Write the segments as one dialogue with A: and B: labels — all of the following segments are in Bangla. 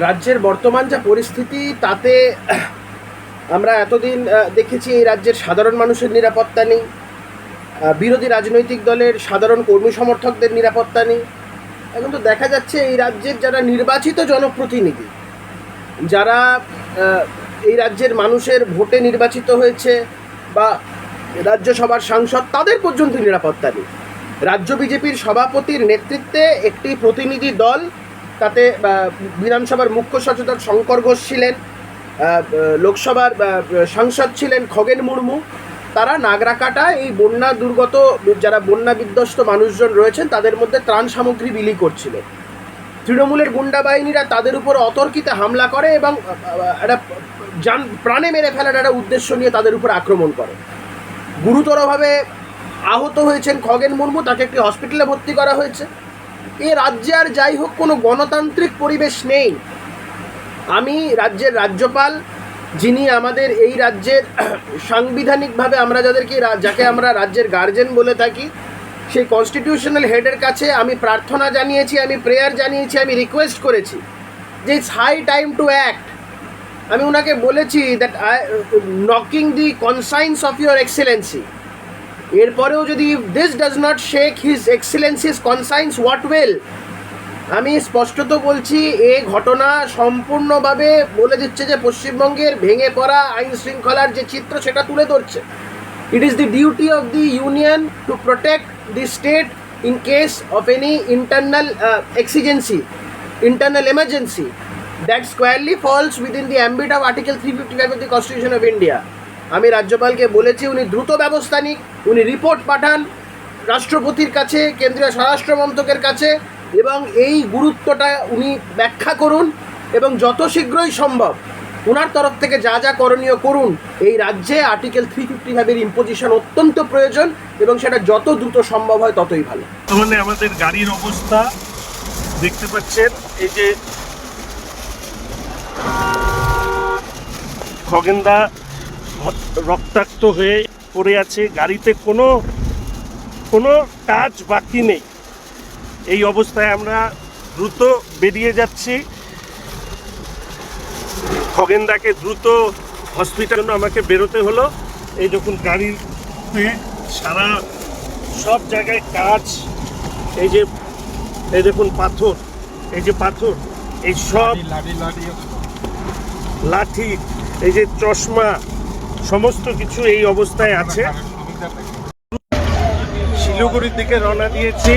A: রাজ্যের বর্তমান যা পরিস্থিতি, তাতে আমরা এতদিন দেখেছি এই রাজ্যের সাধারণ মানুষের নিরাপত্তা নেই বিরোধী রাজনৈতিক দলের সাধারণ কর্মী সমর্থকদের নিরাপত্তা নেই। এখন তো দেখা যাচ্ছে এই রাজ্যের যারা নির্বাচিত জনপ্রতিনিধি, যারা এই রাজ্যের মানুষের ভোটে নির্বাচিত হয়েছে বা রাজ্যসভার সাংসদ, তাদের পর্যন্ত নিরাপত্তা নেই। রাজ্য বিজেপির সভাপতির নেতৃত্বে একটি প্রতিনিধি দল তাতে বিধানসভার মুখ্য সচেতক শঙ্কর ঘোষ ছিলেন লোকসভার সাংসদ ছিলেন খগেন মুর্মু। তারা নাগরাকাটা এই বন্যা দুর্গত, যারা বন্যা বিধ্বস্ত মানুষজন রয়েছেন, তাদের মধ্যে ত্রাণ সামগ্রী বিলি করছিল। তৃণমূলের গুন্ডা বাহিনীরা তাদের উপর অতর্কিতে হামলা করে এবং একটা যান, প্রাণে মেরে ফেলার একটা উদ্দেশ্য নিয়ে তাদের উপর আক্রমণ করে। গুরুতরভাবে আহত হয়েছেন খগেন মুর্মু, তাকে একটি হসপিটালে ভর্তি করা হয়েছে। এ রাজ্যে আর যাই হোক, কোনো গণতান্ত্রিক পরিবেশ নেই। আমি রাজ্যের রাজ্যপাল, যিনি আমাদের এই রাজ্যের সাংবিধানিকভাবে আমরা যাদেরকে যাকে আমরা রাজ্যের গার্জেন বলে থাকি, সেই কনস্টিটিউশনাল হেডের কাছে আমি প্রার্থনা জানিয়েছি, আমি প্রেয়ার জানিয়েছি, আমি রিকোয়েস্ট করেছি যে it's high time to act আমি ওনাকে বলেছি that I knocking the conscience of your excellency এরপরেও যদি this does not shake his excellency's conscience what well আমি স্পষ্টত বলছি, এ ঘটনা সম্পূর্ণভাবে বলে দিচ্ছে যে পশ্চিমবঙ্গের ভেঙে পড়া আইন শৃঙ্খলার যে চিত্র, সেটা তুলে ধরছে। It is the duty of the union to protect the state in case of any internal exigency internal emergency that squarely falls within the ambit of article three fifty five of the constitution of India আমি রাজ্যপালকে বলেছি উনি দ্রুত ব্যবস্থা নিক, উনি রিপোর্ট পাঠান রাষ্ট্রপতির কাছে, কেন্দ্রীয় স্বরাষ্ট্র মন্ত্রকের কাছে, এবং এই গুরুত্বটা উনি ব্যাখ্যা করুন এবং যত শীঘ্রই সম্ভব ওনার তরফ থেকে যা যা করণীয় করুন, এই রাজ্যে আর্টিকেল থ্রি ফিফটি ফাইভের ইম্পোজিশন অত্যন্ত প্রয়োজন এবং সেটা যত দ্রুত সম্ভব হয় ততই ভালো।
B: বর্তমানে আমাদের গাড়ির অবস্থা দেখতে পাচ্ছেন, এই যে খগেন্দা রক্তাক্ত হয়ে পড়ে আছে। গাড়িতে কোনো কোনো কাজ বাকি নেই। এই অবস্থায় আমরা দ্রুত বেরিয়ে যাচ্ছি। খগেন্দাকে দ্রুত হসপিটাল আমাকে বেরোতে হলো। এই দেখুন গাড়িতে সারা সব জায়গায় কাজ। এই যে এই দেখুন পাথর। এই যে পাথর এই সব লাঠি এই যে চশমা সমস্ত কিছু এই অবস্থায় আছে। শিলিগুড়ির দিকে রওনা দিয়েছি।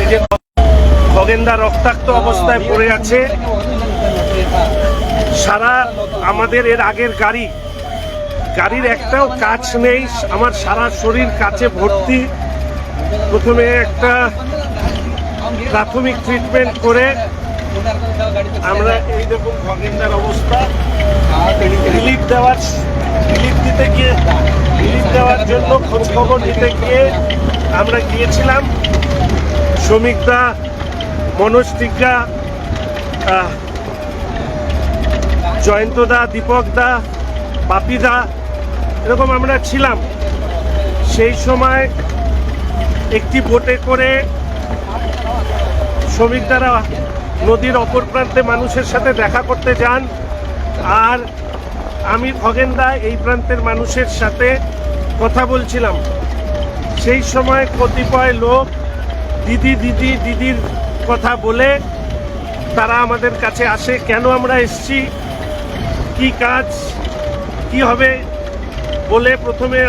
B: এই যে খগেন্দা রক্তাক্ত অবস্থায় পড়ে আছে। সারা আমাদের এর আগের গাড়ি। গাড়ির একটাও কাজ নেই। আমার সারা শরীর কাছে ভর্তি। প্রথমে একটা প্রাথমিক ট্রিটমেন্ট করে আমরা এই রকম খগেন্দার অবস্থা। রিলিফ দেওয়ার দিতে গিয়ে রিলিফ দেওয়ার জন্য খোঁজ খবর নিতে গিয়ে আমরা গিয়েছিলাম। শ্রমিকদা মনোজ টিকা জয়ন্তদা, দীপকদা, বাপিদা, এরকম আমরা ছিলাম। সেই সময় একটি বোটে করে শ্রমিকদারা নদীর অপর প্রান্তে মানুষের সাথে দেখা করতে যান। আর আমি খগেন্দা এই প্রান্তের মানুষের সাথে কথা বলছিলাম। সেই সময় কতিপয় লোক দিদি দিদি, দিদির কথা বলে তারা আমাদের কাছে আসে, কেন আমরা এসছি? কি কাজ? কি হবে? বলে প্রথমে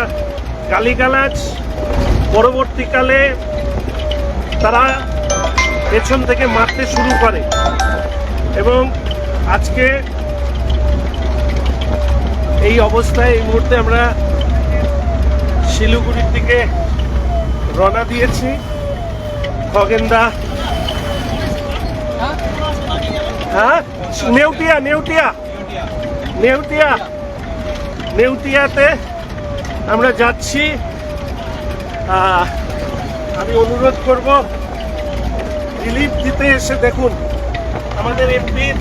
B: গালিগালাজ। পরবর্তীকালে তারা পেছন থেকে মারতে শুরু করে। এবং আজকে এই অবস্থায় এই মুহূর্তে আমরা শিলিগুড়ির দিকে রওনা দিয়েছি। খগেন্দা। হ্যাঁ? নেউটিয়া নেউটিয়া। নেউটিয়া। নেউটিয়াতে আমরা যাচ্ছি। আমি অনুরোধ করব, রিলিফ দিতে এসে দেখুন, আমাদের এমপির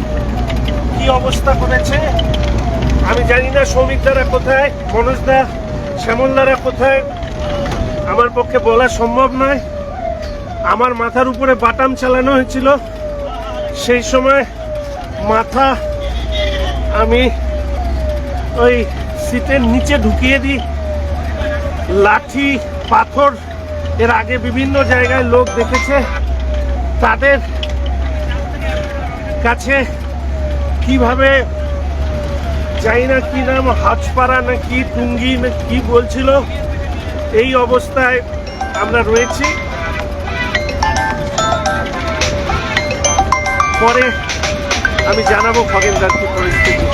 B: কি অবস্থা করেছে। আমি জানি না শ্রমিকদারা কোথায় মনোজদা শ্যামলদারা কোথায়, আমার পক্ষে বলা সম্ভব নয়। আমার মাথার উপরে বাটাম চালানো হয়েছিল। সেই সময় মাথা আমি ওই সিটের নিচে ঢুকিয়ে দিই। লাঠি, পাথর, এর আগে বিভিন্ন জায়গায় লোক দেখেছে। তাদের কাছে কীভাবে জানি না কি নাম হাজপাড়া না কি টুঙ্গি না কি বলছিল, এই অবস্থায় আমরা রয়েছি। পরে আমি জানাব খগেনদার কি পরিস্থিতি।